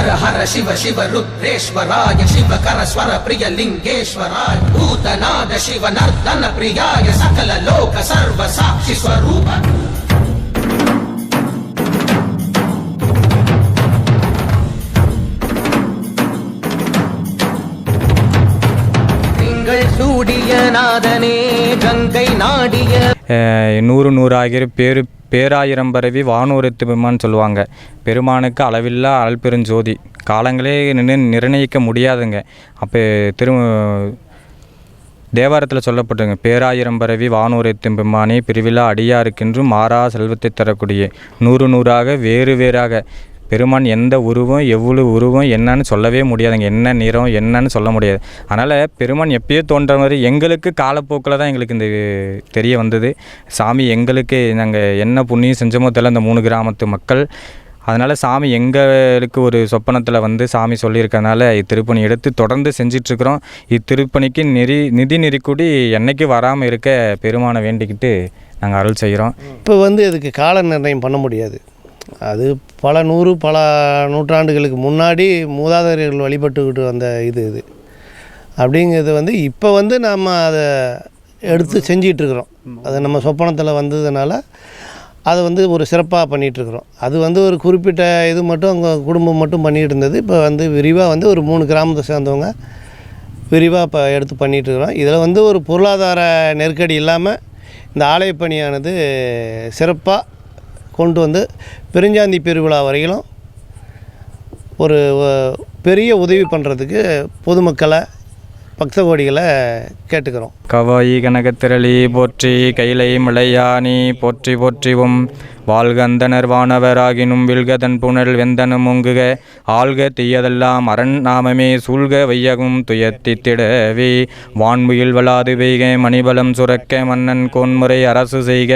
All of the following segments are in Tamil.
ஹர ஹர சிவ சிவ ருத்ரேஸ்வராய சிவ கரஸ்வர பிரிய லிங்கேஸ்வராய பூதநாத சிவ நர்தன பிரியாய சகல லோக சர்வ சாட்சி ஸ்வரூப சூடிய நாதனே கங்கை நாடிய நூறு நூறாகிற பேரு பேராயிரம் பரவி வானூரத்து பெருமான்னு சொல்லுவாங்க. பெருமானுக்கு அளவில்லா அல்பெருஞ்சோதி காலங்களே நின்று நிர்ணயிக்க முடியாதுங்க. அப்போ திரு தேவாரத்தில் சொல்லப்பட்டுங்க பேராயிரம் பரவி வானூரத்தின் பெம்மானே பிரிவிழா அடியாருக்கென்றும் மாறா செல்வத்தை தரக்கூடிய. நூறு நூறாக வேறு வேறாக. பெருமான் எந்த உருவம் எவ்வளவு உருவம் என்னன்னு சொல்லவே முடியாதுங்க. என்ன நிறம் என்னன்னு சொல்ல முடியாது. அதனால் பெருமான் எப்பயோ தோன்ற மாதிரி எங்களுக்கு காலப்போக்கில் தான் எங்களுக்கு இந்த தெரிய வந்தது. சாமி எங்களுக்கு நாங்கள் என்ன புண்ணியம் செஞ்சோமோ தெரியல இந்த மூணு கிராமத்து மக்கள். அதனால் சாமி எங்களுக்கு ஒரு சொப்பனத்தில் வந்து சாமி சொல்லியிருக்கனால இத்திருப்பணி எடுத்து தொடர்ந்து செஞ்சிட்ருக்குறோம். இத்திருப்பணிக்கு நெறி நிதி நெறிக்கூடி என்றைக்கு வராமல் இருக்க பெருமானை வேண்டிக்கிட்டு நாங்கள் அருள் செய்கிறோம் இப்போ வந்து இதுக்கு கால நிர்ணயம் பண்ண முடியாது. அது பல நூறு பல நூற்றாண்டுகளுக்கு முன்னாடி மூதாதையர்கள் வழிபட்டுக்கிட்டு வந்த இது இது. அப்படிங்கிறது வந்து இப்போ வந்து நம்ம அதை எடுத்து செஞ்சிகிட்ருக்குறோம். அது நம்ம சொப்பனத்தில் வந்ததுனால அதை வந்து ஒரு சிறப்பாக பண்ணிகிட்ருக்குறோம். அது வந்து ஒரு குறிப்பிட்ட இது மட்டும் அவங்க குடும்பம் மட்டும் பண்ணிகிட்டு இருந்தது. இப்போ வந்து விரிவாக வந்து ஒரு மூணு கிராமத்தை சேர்ந்தவங்க விரிவாக இப்போ எடுத்து பண்ணிகிட்ருக்குறோம். இதில் வந்து ஒரு பொருளாதார நெருக்கடி இல்லாமல் இந்த ஆலயப் பணியானது சிறப்பாக கொண்டு வந்து பெருஞ்சாந்தி பெருவிழா வரையிலும் ஒரு பெரிய உதவி பண்ணுறதுக்கு பொதுமக்களை பக்த கோடிகளை கேட்டுக்கிறோம். கவாயி கனகத்திரளி போற்றி கைலை மலையானி போற்றி போற்றிவும். வாழ்கந்தனர் வானவராகினும் வில்கதன் புனல் வெந்தனும் ஒங்குக ஆள்க தீயதெல்லாம் அரண் நாமமே சூழ்க வையகும் துயத்தித்திடவே வான்முயில் வளாது வெய்க மணிபலம் சுரக்க மன்னன் கோன்முறை அரசு செய்க.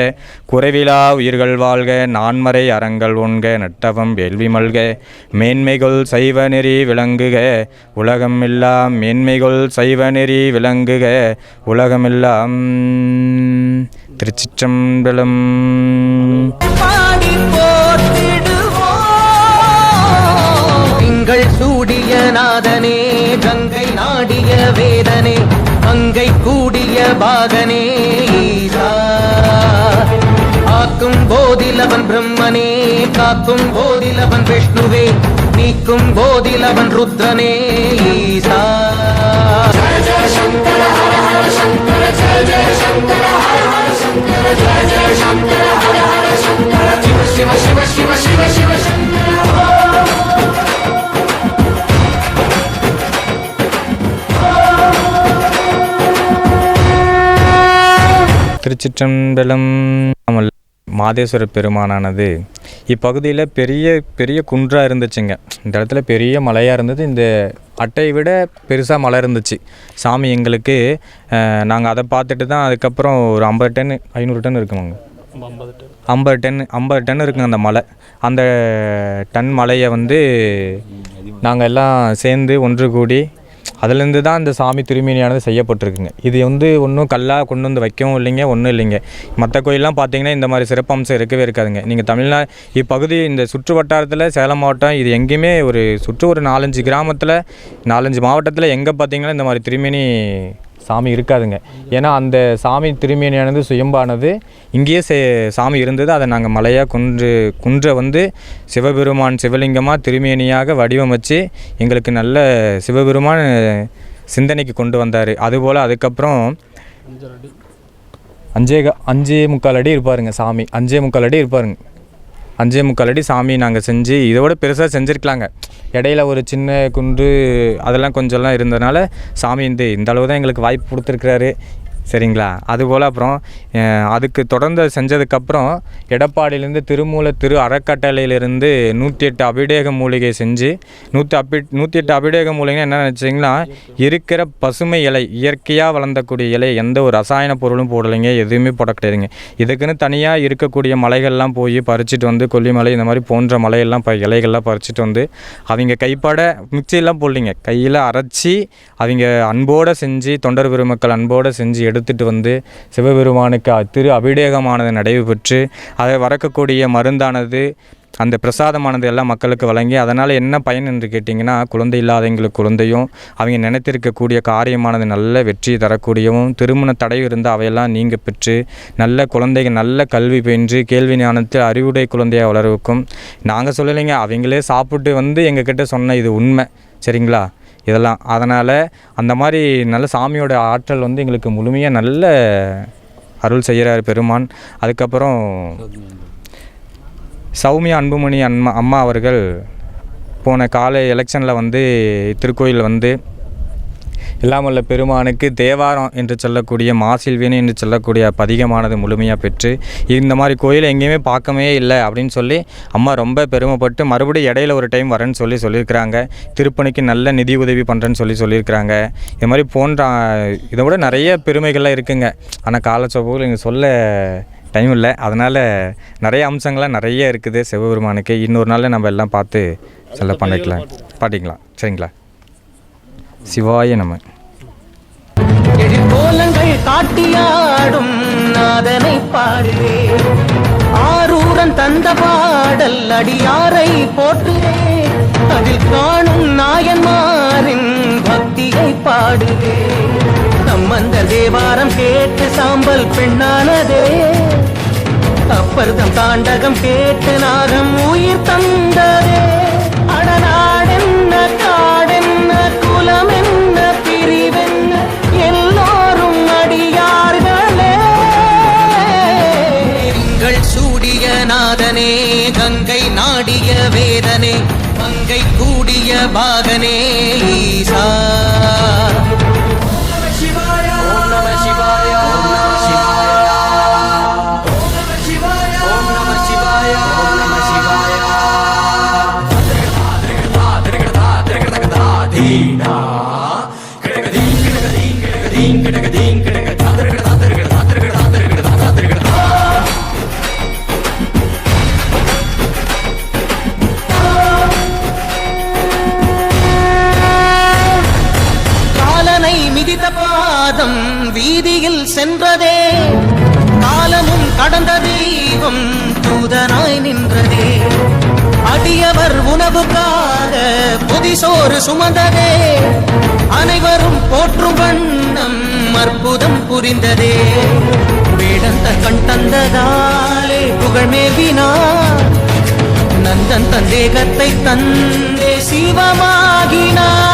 குறைவிலா உயிர்கள் வாழ்க நான்மறை அறங்கள் ஒன்க நட்டவம் வேள்வி மல்க. மேன்மைகள் சைவ நெறி விளங்குக உலகமெல்லாம் மேன்மைகள் சைவ நெறி விளங்குக உலகமெல்லாம் திருச்சிற்றம்பலம். பாடி போற்றிடுவோம் திங்கள் சூடிய நாதனே கங்கை நாடிய வேதனே அங்கை கூடிய பாகனே ஈசா. ஆக்கும் போதிலவன் பிரம்மனே காக்கும் போதிலவன் விஷ்ணுவே நீக்கும் போதிலவன் ருத்ரனே ஈசா. திருச்சிற்றம்பலம் மாதேஸ்வர பெருமானானது. இப்பகுதியில் பெரிய பெரிய குன்றாக இருந்துச்சுங்க. இந்த இடத்துல பெரிய மலையாக இருந்தது. இந்த அட்டையை விட பெருசாக மலை இருந்துச்சு. சாமி எங்களுக்கு நாங்கள் அதை பார்த்துட்டு தான் அதுக்கப்புறம் ஒரு ஐம்பது டன் ஐநூறு டன் இருக்குமாங்க ஐம்பது டன் ஐம்பது டன் இருக்குங்க அந்த மலை. அந்த டன் மலையை வந்து நாங்கள் எல்லாம் சேர்ந்து ஒன்று கூடி அதுலேருந்து தான் இந்த சாமி திருமேனியானது செய்யப்பட்டிருக்குங்க. இது வந்து ஒன்றும் கல்லாக கொண்டு வந்து வைக்கவும் இல்லைங்க ஒன்றும் இல்லைங்க. மற்ற கோயிலெலாம் பார்த்தீங்கன்னா இந்த மாதிரி சிறப்பம்சம் இருக்கவே இருக்காதுங்க. நீங்கள் தமிழ்நா இப்பகுதி இந்த சுற்று வட்டாரத்தில் சேலம் மாவட்டம் இது எங்கேயுமே ஒரு சுற்று ஒரு நாலஞ்சு கிராமத்தில் நாலஞ்சு மாவட்டத்தில் எங்கே பார்த்தீங்கன்னா இந்த மாதிரி திருமேனி சாமி இருக்காதுங்க. ஏன்னா அந்த சாமி திருமேனியானது சுயம்பானது. இங்கேயே சே சாமி இருந்தது. அதை நாங்கள் மலையாக குன்று குன்றை வந்து சிவபெருமான் சிவலிங்கமாக திருமேனியாக வடிவமைச்சு எங்களுக்கு நல்ல சிவபெருமான் சிந்தனைக்கு கொண்டு வந்தார். அதுபோல் அதுக்கப்புறம் அஞ்சே அஞ்சே முக்கால் அடி இருப்பாருங்க சாமி. அஞ்சே முக்கால் அடி இருப்பாருங்க. அஞ்சே முக்கால் அடி சாமி நாங்கள் செஞ்சு இதோட பெருசாக செஞ்சுருக்கலாங்க. இடையில ஒரு சின்ன குன்று அதெல்லாம் கொஞ்சம்லாம் இருந்ததுனால சாமி இந்த இந்த அளவு தான் எங்களுக்கு வாய்ப்பு கொடுத்துருக்குறாரு. சரிங்களா? அதுபோல் அப்புறம் அதுக்கு தொடர்ந்து செஞ்சதுக்கப்புறம் எடப்பாடியிலேருந்து திருமூல திரு அறக்கட்டளையிலேருந்து நூற்றி எட்டு அபிடேக மூலிகை செஞ்சு நூற்றி அபி நூற்றி எட்டு அபிடேக மூலிகைன்னு என்ன நினச்சிங்கன்னா இருக்கிற பசுமை இலை இயற்கையாக வளர்ந்தக்கூடிய இலை எந்த ஒரு ரசாயன பொருளும் போடலைங்க எதுவுமே போட கிடையாதுங்க இதுக்குன்னு தனியாக இருக்கக்கூடிய மலைகள்லாம் போய் பறிச்சுட்டு வந்து கொல்லிமலை இந்த மாதிரி போன்ற மலையெல்லாம் ப இலைகள்லாம் பறிச்சுட்டு வந்து அவங்க கைப்பட மிக்சியெல்லாம் போடலிங்க. கையில் அரைச்சி அவங்க அன்போடு செஞ்சு தொண்டர் பெருமக்கள் அன்போடு செஞ்சு எடுத்துகிட்டு வந்து சிவபெருமானுக்கு அ- திரு அபிடேகமானது நடைபெற்று அதை வரக்கக்கூடிய மருந்தானது அந்த பிரசாதமானது எல்லாம் மக்களுக்கு வழங்கி அதனால் என்ன பயன் என்று கேட்டிங்கன்னா குழந்தை இல்லாதவங்களுக்கு குழந்தையும் அவங்க நினைத்திருக்கக்கூடிய காரியமானது நல்ல வெற்றி தரக்கூடியவும் திருமண தடை இருந்தால் அவையெல்லாம் நீங்க பெற்று நல்ல குழந்தைகள் நல்ல கல்வி பயின்று கேள்வி ஞானத்தில் அறிவுடை குழந்தையாக வளர்வுக்கும். நாங்கள் சொல்லலைங்க அவங்களே சாப்பிட்டு வந்து எங்ககிட்ட சொன்ன இது உண்மை. சரிங்களா? இதெல்லாம். அதனால் அந்த மாதிரி நல்ல சாமியோட ஆற்றல் வந்து எங்களுக்கு முழுமையாக நல்ல அருள் செய்கிறார் பெருமான். அதுக்கப்புறம் சௌமியா அன்புமணி அம்மா அம்மா அவர்கள் போன காலை எலெக்ஷனில் வந்து திருக்கோயில் வந்து இல்லாமல்ல பெருமானுக்கு தேவாரம் என்று சொல்லக்கூடிய மாசில்வேணி என்று சொல்லக்கூடிய பதிகமானது முழுமையாக பெற்று இந்த மாதிரி கோயில் எங்கேயுமே பார்க்கவே இல்லை அப்படின்னு சொல்லி அம்மா ரொம்ப பெருமைப்பட்டு மறுபடியும் இடையில ஒரு டைம் வரேன்னு சொல்லி சொல்லியிருக்கிறாங்க. திருப்பணிக்கு நல்ல நிதி உதவி பண்ணுறேன்னு சொல்லி சொல்லியிருக்கிறாங்க. இது மாதிரி போன்ற இதை விட நிறைய பெருமைகள்லாம் இருக்குங்க. ஆனால் காலச்சோப்புகள் இங்கே சொல்ல டைம் இல்லை. அதனால் நிறைய அம்சங்கள்லாம் நிறைய இருக்குது. சிவபெருமானுக்கு இன்னொரு நாளில் நம்ம எல்லாம் பார்த்து சொல்ல பண்ணிக்கலாம். பாட்டிக்கலாம் சரிங்களா? சிவாய நம்ம எழிற்கோலங்கள் காட்டியாடும் நாதனை பாடுவே ஆரூரன் தந்த பாடல் அடியாரை போட்டுவே அதில் காணும் நாயன்மாரின் பக்தியை பாடுவே சம்பந்த தேவாரம் கேட்டு சாம்பல் பெண்ணானதே. அப்பர்தம் தாண்டகம் கேட்டு நாகம் உயிர் தந்ததே. அடனா கங்கை கூடிய பாகனே. தெய்வம் தூதனாய் நின்றதே. அடியவர் உணவுக்காக புதிசோறு சுமந்ததே. அனைவரும் போற்றும் வண்ணம் அற்புதம் புரிந்ததே. வேடந்த கண் தந்ததாலே புகழ்மேவினா நந்தன் தந்தேகத்தை தந்தே சிவமாகினார்.